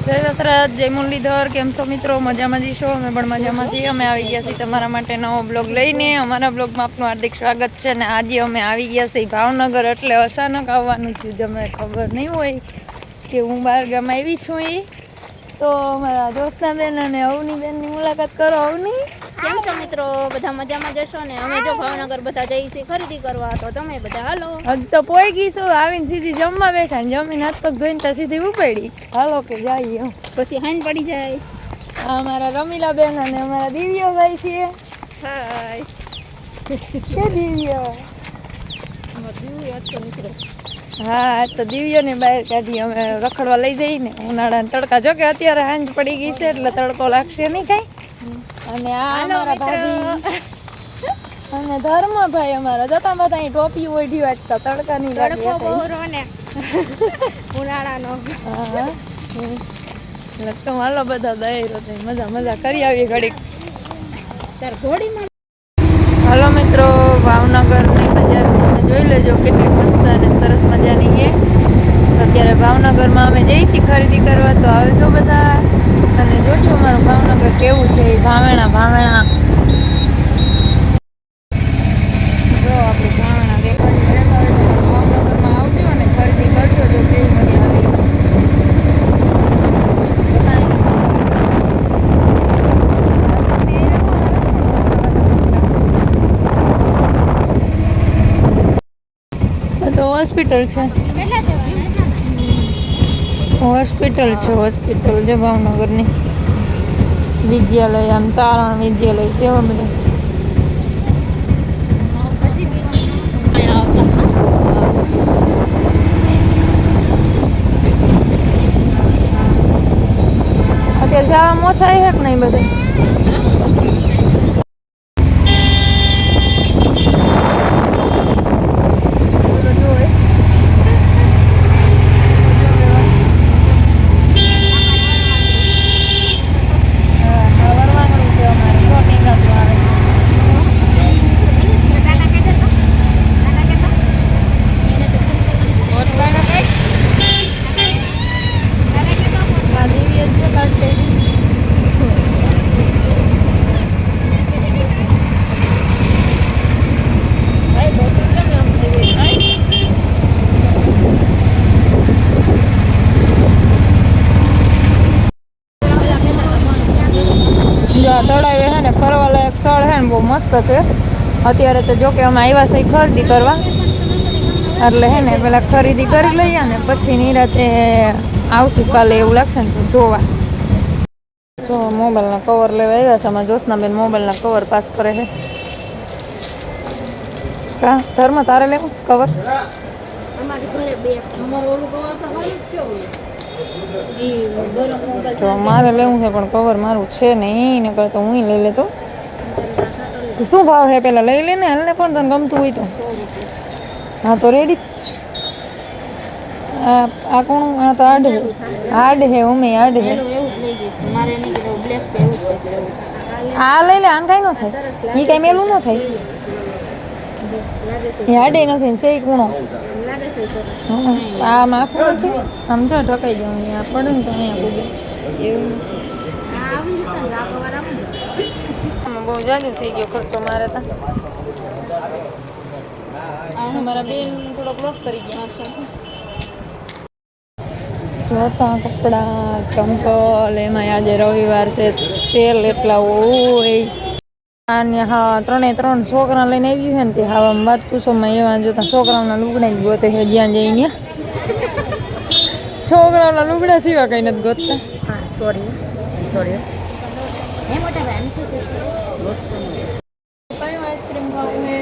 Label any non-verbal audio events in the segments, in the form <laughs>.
જય વસરાજ જય મુરલીધર, કેમ છો મિત્રો? મજામાં જઈશો અમે પણ મજામાં છીએ. અમે આવી ગયા છીએ તમારા માટે નવો બ્લોગ લઈને. અમારા બ્લોગમાં આપનું હાર્દિક સ્વાગત છે અને આજે અમે આવી ગયા છીએ ભાવનગર, એટલે અચાનક આવવાનું થયું અમે ખબર નહીં હોય કે હું બહાર ગામ આવી છું એ. તો અમારા દોસ્તના બેન અને અવની બેનની મુલાકાત કરો અવની. કેમ છો મિત્રો? બધા મજામાં જશો ને? અમે જો ભાવનગર બધા છીએ ખરીદી કરવા તો તમે બધા હાલો. હજ તો પોઈ ગઈ છું આવીને સીધી જમવા બેઠા ને જમીન હાથ પગ ધોઈને ત્યાં સીધી ઉપડી. હાલો કે જઈએ. પછી હાંજ પડી જાય. અમારા રમીલા બેન અને અમારા દિવ્યભાઈ છે હાય. કે દિવ્ય? હા તો દિવ્યોને બહાર કાઢી અમે રખડવા લઈ જઈએ ને ઉનાળાના તડકા. જો કે અત્યારે હાંજ પડી ગઈ છે એટલે તડકો લાગશે નહીં કાંઈ. અને આ અમારા ભાભી. અને ધર્મભાઈ અમારો. જતા બધા અહીં ટોપી ઓઢી વાંચતા તડકા નહીં લાગે તડકો બહુ ને <laughs> ઉનાળાનો. હા હમ. એટલે તો હાલો બધા દહેરો મજા મજા કરી આવી ઘડીક. ઘોડીમાં હાલો મિત્રો ભાવનગરની બજાર તમે જોઈ લેજો કેટલી મસ્ત અને સરસ મજાની છે. તો અત્યારે ભાવનગરમાં અમે જઈશી ખરીદી કરવા. તો આવજો બધા. અને જોજો અમારું ભાવનગર કેવું છે. એ ભાવેણા ભાવેણા જો આપણે ભાવેણા દેખવા જો જતા હોય તો અમારા ભાવનગરમાં આવજો અને ખરીદી કરજો જો કેવી મજા આવે આ તો હોસ્પિટલ છે? હોસ્પિટલ છે હોસ્પિટલ છે ભાવનગરની. વિદ્યાલય, આમ ચારા વિદ્યાલય એવા બધા. અત્યારે જવા મોસાય હે કે નહીં બધું જોવે. હા, આ વરવાંગણી છે અમારે પ્લોટિંગ હતું આવે આ દેવી જ જો કાલ છે. ભાઈ, બોટલ કેમ આમ થઈ ગઈ? ભાઈ. આ તળાવે છે ને ફરવાલાયક સ્થળ છે ને બહુ મસ્ત છે. અત્યારે તો જોકે અમે આવ્યા છે ખરીદી કરવા. એટલે હે ને પેલા ખરીદી કરી લઈએ ને પછી નિરાતે કાલે એવું લાગશે ને જોવા. જો મોબાઈલના કવર લેવા આવ્યા છે અમારા જોશનાબેન મોબાઈલના કવર પાસ કરે છે. કા? ધર્મ તારે લેવું કવર અમારે ઘરે બે. અમારું ઓલું કવર તો હોય જ છે જો મારે લેવું છે, પણ કવર મારું છે નહીં ને કરતો હું લઈ લેતો. તો શું ભાવ છે, પેલા લઈ લે ને હાલ ને પણ તને ગમતું હોય તો. હા, તો રેડી આ આ કોણ? આ તો આડ હે. આડ હે, ઉમે, આડ હે. આ લઈ લે આમ કાંઈ ન થાય. એ કાંઈ મેલું ન થાય. એ આડે નથી થાય છે કૂણો. આમ આખું નથી આમ જો ઢકાઈ જવાનું આ પડે ને તો અહીંયા પૂગે. બહુ જાજુ થઈ ગયો ખર્ચો મારે તો. મારા બેન થોડોક લોક કરી ગયા જોતા કપડા, ચંપલ એમાં આજે રવિવાર છે સેલ એટલા હોય. અને હા ત્રણે ત્રણ છોકરા લઈને આવ્યું છે ને તે હા આમ વાત પૂછોમાં એવા જોતા છોકરાઓના લુગડા જ ગોતે છે જ્યાં જઈને છોકરાઓના લુગડા સિવાય કઈ નથી ગોતતા હા સોરી સોરી હે મોટા ભાઈ આમ શું છે કયું આઈસ્ક્રીમ ખાવું છે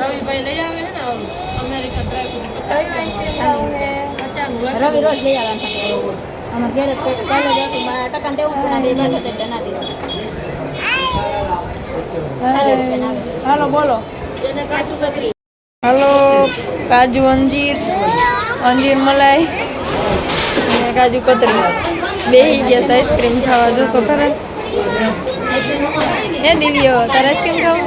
રવિભાઈ લઈ આવે છે ને અમેરિકન ડ્રાઈવ કયું આઈસ્ક્રીમ ખાવું છે રવિ રોજ લઈ આવવાનું থাকে અમાર ઘરે જ પેટ કાલે જ હતું મારા ટકાને દેવું હતું ને બે માથે તે બના દીધું હાલો બોલો. હાલો કાજુ અંજીર. અંજીર મલાઈ. અને કાજુ કતરી. બે ગયા આઈસ્ક્રીમ ખાવા જો તો ખરા. હે દિવ્યો તારે આઈસ્ક્રીમ ખાવું?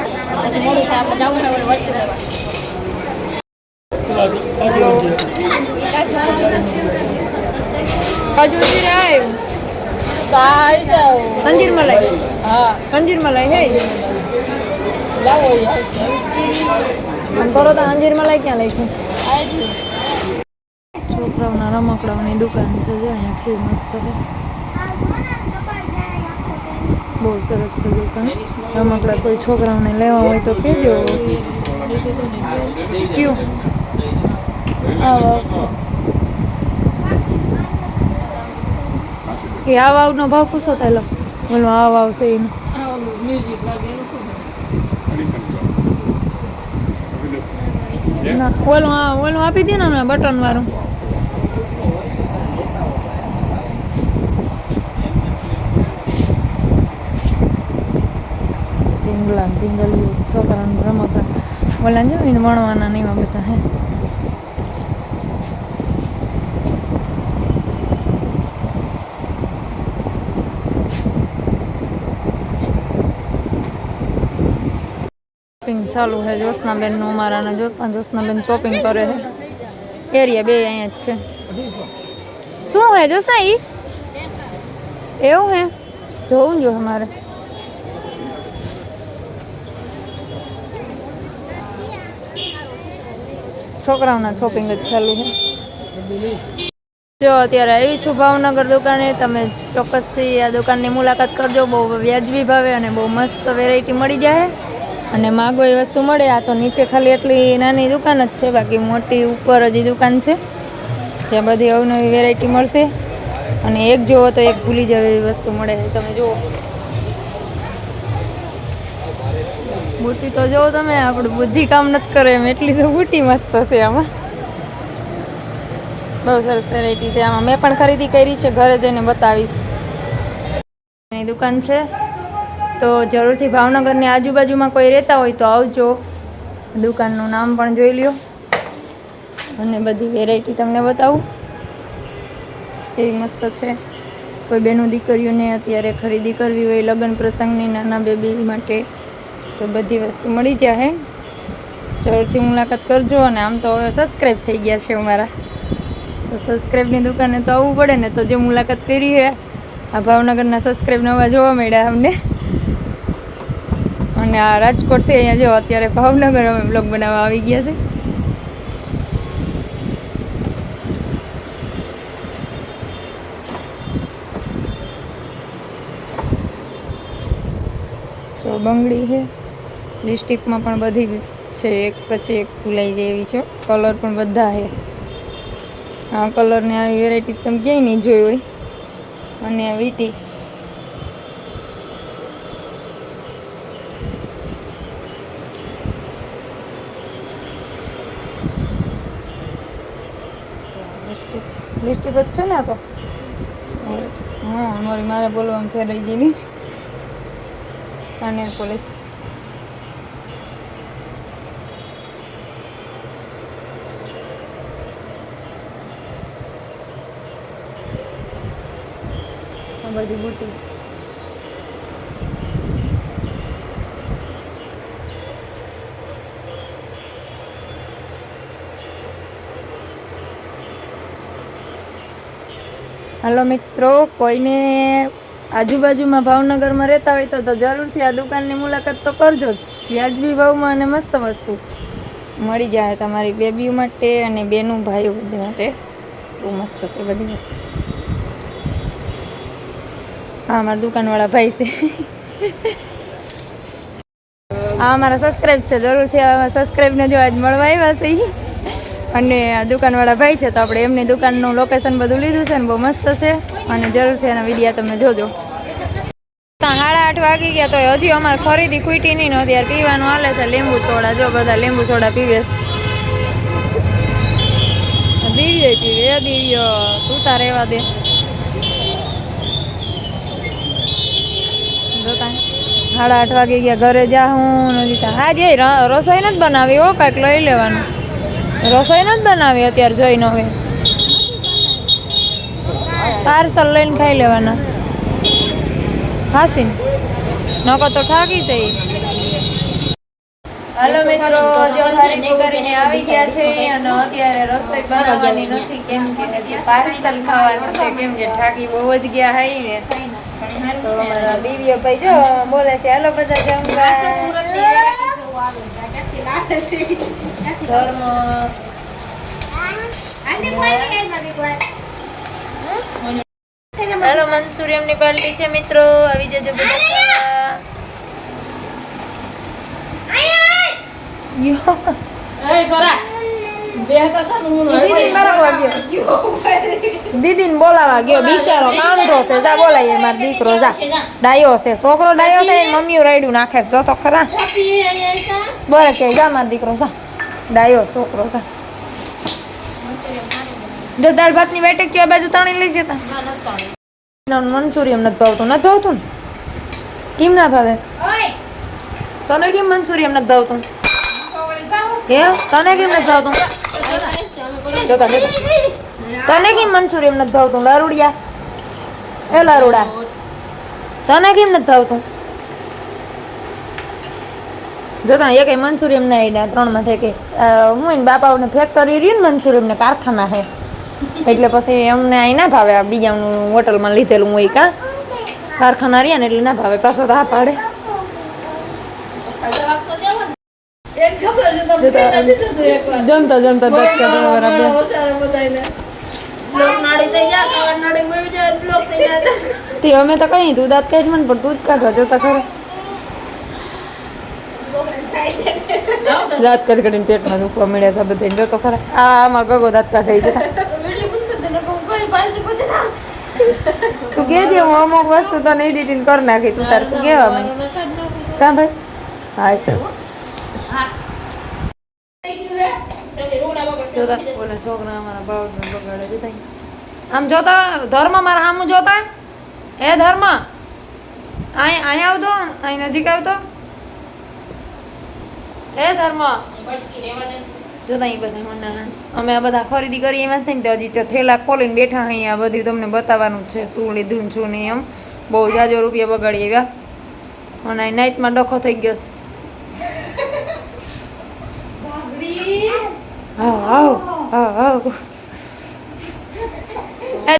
કાજુ અંજીર આવ્યું. અંજીર મલાઈ. હા. અંજીર મલાઈ હે? લાવો એ. પરોતા અંજીર મલાઈ ક્યાં લઈશું? છોકરાઓના રમકડાઓની દુકાન છે જો અહીંયા કેવી મસ્ત છે. બહુ સરસ છે દુકાન. રમકડા કોઈ છોકરાઓને લેવા હોય તો કહેજો. કયું? આવો. એ આ આવનો ભાવ પૂછો તાલો બોલો આ વાવ છે એનો આ ઓલું ના ઓલું હા ઓલું આપી દે ને હમણાં બટન વાળું ટીંગલા ટીંગલ છોકરાનું રમતા ઓલા જો એને વણવાના નહીં બધા હે ચાલુ છે. જ્યોત્સનાબેનનું અમારા અને જ્યોત્સના જ્યોત્સનાબેન શોપિંગ કરે છે. એરિયા બે અહીંયા જ છે. શું હે જ્યોત્સના ઈ? એવું હે? જોવું જો અમારે. છોકરાઓના શોપિંગ જ ચાલુ છે. જો અત્યારે આવી છું ભાવનગર દુકાને. તમે ચોક્કસથી આ દુકાનની મુલાકાત કરજો. બહુ વ્યાજબી ભાવે અને બહુ મસ્ત વેરાયટી મળી જાય. અને માગો એ વસ્તુ મળે, આ તો નીચે ખાલી એટલી નાની દુકાન જ છે, બાકી મોટી ઉપર જ દુકાન છે. ત્યાં બધી અવનવી વેરાયટી મળશે. અને એક જુઓ તો એક ભૂલી જાવ એવી વસ્તુ મળે. તમે જુઓ. બુટી તો જુઓ તમે, આપણું બુદ્ધિ કામ નથી કરે એમ, એટલી તો બુટી મસ્ત છે આમાં. બહુ સરસ વેરાયટી છે આમાં. મેં પણ ખરીદી કરી છે, ઘરે જઈને બતાવીશ. દુકાન છે. તો જરૂરથી ભાવનગરની આજુબાજુમાં કોઈ રહેતા હોય તો આવજો. દુકાનનું નામ પણ જોઈ લ્યો. અને બધી વેરાયટી તમને બતાવું. એવી મસ્ત છે. કોઈ બેનું દીકરીઓને અત્યારે ખરીદી કરવી હોય, લગ્ન પ્રસંગની નાના બેબી માટે, તો બધી વસ્તુ મળી જાય જરૂરથી મુલાકાત કરજો અને આમ તો હવે સબસ્ક્રાઈબ થઈ ગયા છે અમારા. તો સબસ્ક્રાઈબની દુકાને તો આવવું પડે ને તો જે મુલાકાત કરી છે આ ભાવનગરના સબસ્ક્રાઈબ નવા જોવા મળ્યા અમને. અને આ રાજકોટથી અહીંયા જો અત્યારે ભાવનગર અમે બ્લોગ બનાવવા આવી ગયા છે. જો બંગડી છે. લિપસ્ટિકમાં પણ બધી છે, એક પછી એક જાય એવી છે. કલર પણ બધા છે. આ કલરની આવી વેરાયટી તમે ક્યાંય નહીં જોઈ હોય. અને આ વીટી લિપસ્ટિક જ છે ને તો. હા, અમારી મારે બોલવામાં ફેરાઈ ગઈ નહીં કાનેર પોલીસ. બધી બુટી. હાલો મિત્રો, કોઈને આજુબાજુમાં ભાવનગરમાં રહેતા હોય તો તો જરૂરથી આ દુકાનની મુલાકાત તો કરજો જ. વ્યાજબી ભાવમાં અને મસ્ત વસ્તુ મળી જાય તમારી બેબી માટે અને બેનું ભાઈ માટે. બહુ મસ્ત છે બધી વસ્તુ. હા મારા દુકાનવાળા ભાઈ છે. હા મારા સબસ્ક્રાઈબ છે. જરૂરથી સબસ્ક્રાઈબને જો આજ મળવા આવ્યા છે. અને દુકાનવાળા ભાઈ છે, તો આપણે એમની દુકાનનું લોકેશન બધું લીધું છે ને બહુ મસ્ત છે. અને જરૂરથી એના વિડીયા તમે જોજો. સાડા આઠ વાગી ગયા તો હજી અમારે ખરીદી ખૂટી નહીં નહોતી યાર પીવાનું હાલે છે, લીંબુ સોડા. જો બધા લીંબુ સોડા પીવે છે. પીવે દિવ્ય તું તાર રહેવા દે. જોતા સાડા આઠ વાગી ગયા, ઘરે જા હું નથી હા, જે રસોઈ નથી બનાવી હો, કાંઈક લઈ લેવાનું. રસોઈ નથી બનાવી અત્યારે જોઈને હવે. પાર્સલ લઈને ખાઈ લેવાના. હાસી. નકો તો ઠાકી છે. હાલો મિત્રો, જો ખરીદી કરીને આવી ગયા છે અને અત્યારે રસોઈ બનાવવાની નથી કેમ કે હજી પાર્સલ ખાવાનું છે, કેમ કે ઠાકી બહુ જ ગયા હઈ ને. તો અમારા દિવ્ય ભાઈ જો બોલે છે, હાલો, બધા જમવા. ધર્મ. મનસુરિયમની પાર્ટી છે મિત્રો. આવી જજો બધા યો. એ સોરા. બરાબર ગયો. બોલાવા ગયો. બિચારો કાંડો છે. જા બોલાય મારો દીકરો. જા. ડાયો છે. છોકરો ડાયો છે મમ્મી રાયડું નાખે જો તો ખરા. બોલે કે જા મારો દીકરો જા. ડાયો છોકરો જા. જો દાળ ભાતની બેઠક કયો બાજુ તણી લઈ જતા? મંચુરિયમ નથી ભાવતું. નથી ભાવતું ને? કેમ ના ભાવે? તને કેમ મંચુરિયમ નથી ભાવતું? હે? તને કેમ નથી ભાવતું? જોતા જોતા તને કેમ મંચુરિયમ નથી ભાવતું? લારુડિયા. એ લારુડા. તને કેમ નથી ભાવતું? જોતા એ કઈ મંચુરિયમ ના આવીને ત્રણમાં કે હું એને બાપાઓને ફેક્ટરી રહી ને મંચુરિયમ ને કારખાના હે. એટલે પછી અમને અહીં ના ભાવે આ બીજાનું હોટલમાં લીધેલું હોય કા. કારખાના રહ્યા ને એટલે ના ભાવે, પાછો તો આ પાડે જમતા જમતા દસ બરાબર તે અમે તો કઈ તું દાંત કાઢ મને પણ તું જ કાઢવા જોતા ખરા. દાંત કરી કરીને પેટમાં દુખવા મળ્યા છે બધા જોતો ખરા. આ અમારો ગગો દાંત કાઢે જતા તું કે દે હું અમુક વસ્તુ તને એડિટિંગ કરી નાખી તું તાર તું કેવા મને કાં ભાઈ? હા તો જોતા? ઓલા છોકરા અમારા બાવળ બગાડે જોતા આમ જોતા? ધર્મ મારા આમ જોતા? હે ધર્મ? અહીં અહીં આવતો? અહીં નજીક આવતો? હે ધર્મ? જોતા અહીં બધા મંડાણા અમે આ બધા ખરીદી કરી એમાં છે ને હજી તો થેલા ખોલીને બેઠા અહીં આ બધું તમને બતાવવાનું છે શું લીધું શું નહીં એમ. બહુ જાજો રૂપિયા બગાડી આવ્યા. અને નાઇટમાં ડખો થઈ ગયો. છે. હા આવ હા આવ